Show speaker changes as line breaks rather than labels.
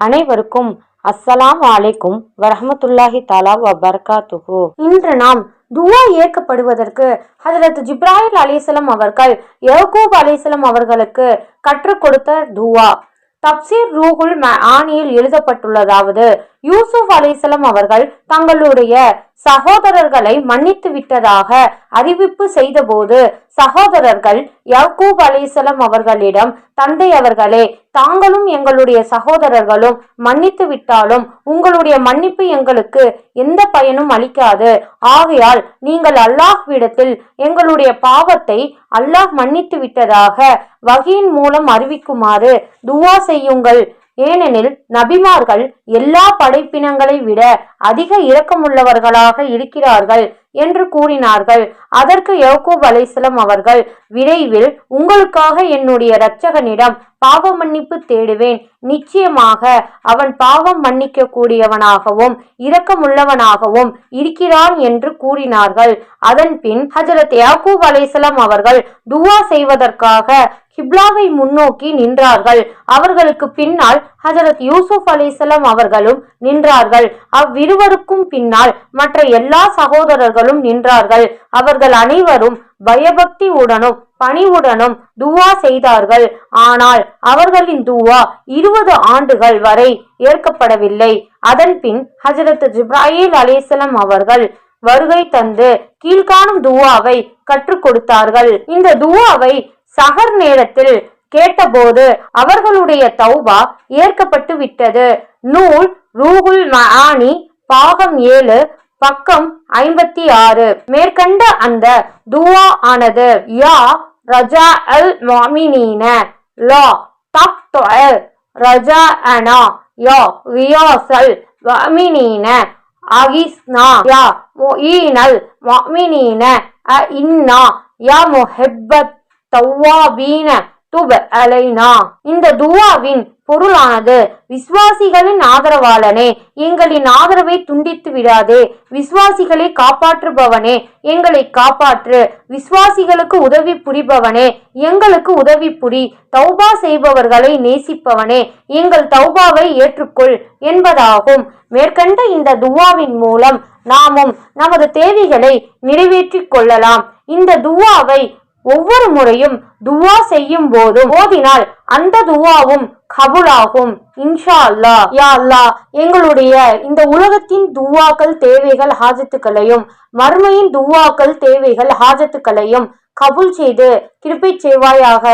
அனைவருக்கும் அஸ்ஸலாம் வலைக்கும் வரஹமத்துல்லாஹி தாலா வபர்காத்துகு இன்று நாம் துவா ஏற்கப்படுவதற்கு ஹஜரத் ஜிப்ராஹில் அலிசலம் அவர்கள் யகூப் அலிசலம் அவர்களுக்கு கற்றுக் கொடுத்த துவா. தப்சீர் ரூகுல் ஆணியில் எழுதப்பட்டுள்ளதாவது யூசுப் அலிசலம் அவர்கள் தங்களுடைய சகோதரர்களை மன்னித்து விட்டதாக அறிவிப்பு செய்தபோது சகோதரர்கள் யக்கூப் அலிசலம் அவர்களிடம் தந்தை அவர்களே தாங்களும் எங்களுடைய சகோதரர்களும் மன்னித்து விட்டாலும் உங்களுடைய மன்னிப்பு எங்களுக்கு எந்த பயனும் அளிக்காது. ஆகையால் நீங்கள் அல்லாஹ் விடத்தில் எங்களுடைய பாவத்தை அல்லாஹ் மன்னித்து விட்டதாக வகையின் மூலம் அறிவிக்குமாறு துவா செய்யுங்கள். ஏனெனில் நபிமார்கள் எல்லா படைப்பினங்களை விட அதிக இரக்கமுள்ளவர்களாக இருக்கிறார்கள். என்று கூறினார்கள். அதற்கு யோகோ அலைசலம் அவர்கள் விரைவில் உங்களுக்காக என்னுடைய இரட்சகனிடம் பாவ மன்னிப்பு தேடுவேன். நிச்சயமாக அவன் பாவம் மன்னிக்க கூடியவனாகவும் இரக்கமுள்ளவனாகவும் இருக்கிறான் என்று கூறினார்கள். அதன் பின் ஹஜரத் யாக்கூப் அலைசலம் அவர்கள் துவா செய்வதற்காக கிப்லாவை முன்னோக்கி நின்றார்கள். அவர்களுக்கு பின்னால் ஹஜரத் யூசுப் அலிசலாம் அவர்களும் நின்றார்கள். அவ்விருவருக்கும் பின்னால் மற்ற எல்லா சகோதரர்களும் நின்றார்கள். அவர்கள் அனைவரும் பயபக்தி உடனும் பணிவுடனும் துவா செய்தார்கள். ஆனால் அவர்களின் துவா இருபது ஆண்டுகள் வரை ஏற்கப்படவில்லை. அதன்பின் ஹஜரத் ஜிப்ராஹில் அவர்கள் வருகை தந்து கீழ்காணும் துவாவை கற்றுக் கொடுத்தார்கள். இந்த துவாவை சகர் நேரத்தில் கேட்டபோது அவர்களுடைய தௌபா ஏற்கப்பட்டு விட்டது. நூல் ரூகுல் மஆனி பாகம் ஏழு பக்கம் ஐம்பத்தி ஆறு. மேற்கண்ட அந்த துவா ஆனது யா ரஜா அல் மாமினீன. லா தக் ரஜா அனா யா ரியாசல். வமினீன அகிஸ்னா யா முஈனல் முஃமினீன அ இன்னா யா முஹிப்பத். தவ்வாபீன துப அலைனா. இந்த துவாவின் பொருளானது. விசுவாசிகளின் ஆதரவாளனே எங்களின் ஆதரவை துண்டித்து விடாதே. விசுவாசிகளை காப்பாற்றுபவனே எங்களை காப்பாற்று. விசுவாசிகளுக்கு உதவி புரிபவனே எங்களுக்கு உதவி புரி. தௌபா செய்பவர்களை நேசிப்பவனே எங்கள் தௌபாவை ஏற்றுக்கொள் என்பதாகும். மேற்கண்ட இந்த துவாவின் மூலம் நாமும் நமது தேவைகளை நிறைவேற்றிக் கொள்ளலாம். இந்த துவாவை ஒவ்வொரு முறையும் துவா செய்யும் போதும் ஓதினால் அந்த துவாவும் கபுலாகும். இன்ஷா அல்லா. யா அல்லா. எங்களுடைய இந்த உலகத்தின் துவாக்கள் தேவைகள் ஹாஜத்துக்களையும் மறுமையின் துவாக்கள் தேவைகள் ஹாஜத்துக்களையும் கபுல் செய்து கிருப்பை செய்வாயாக.